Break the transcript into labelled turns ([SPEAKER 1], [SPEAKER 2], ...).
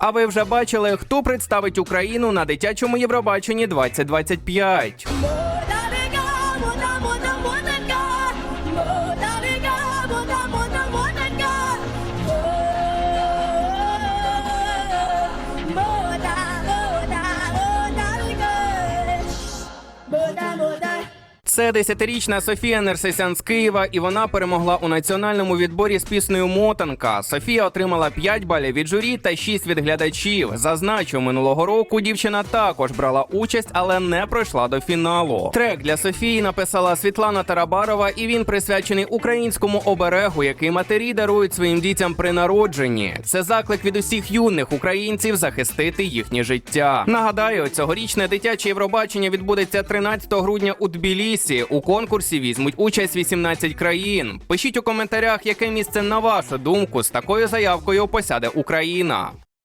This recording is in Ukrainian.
[SPEAKER 1] А ви вже бачили, хто представить Україну на дитячому Євробаченні 2025? Це десятирічна Софія Нерсесян з Києва, і вона перемогла у національному відборі з піснею Мотанка. Софія отримала 5 балів від журі та 6 від глядачів. Зазначу, минулого року дівчина також брала участь, але не пройшла до фіналу. Трек для Софії написала Світлана Тарабарова, і він присвячений українському оберегу, який матері дарують своїм дітям при народженні. Це заклик від усіх юних українців захистити їхнє життя. Нагадаю, цьогорічне дитяче Євробачення відбудеться 13 грудня у Тбілісі. У конкурсі візьмуть участь 18 країн. Пишіть у коментарях, яке місце на вашу думку з такою заявкою посяде Україна.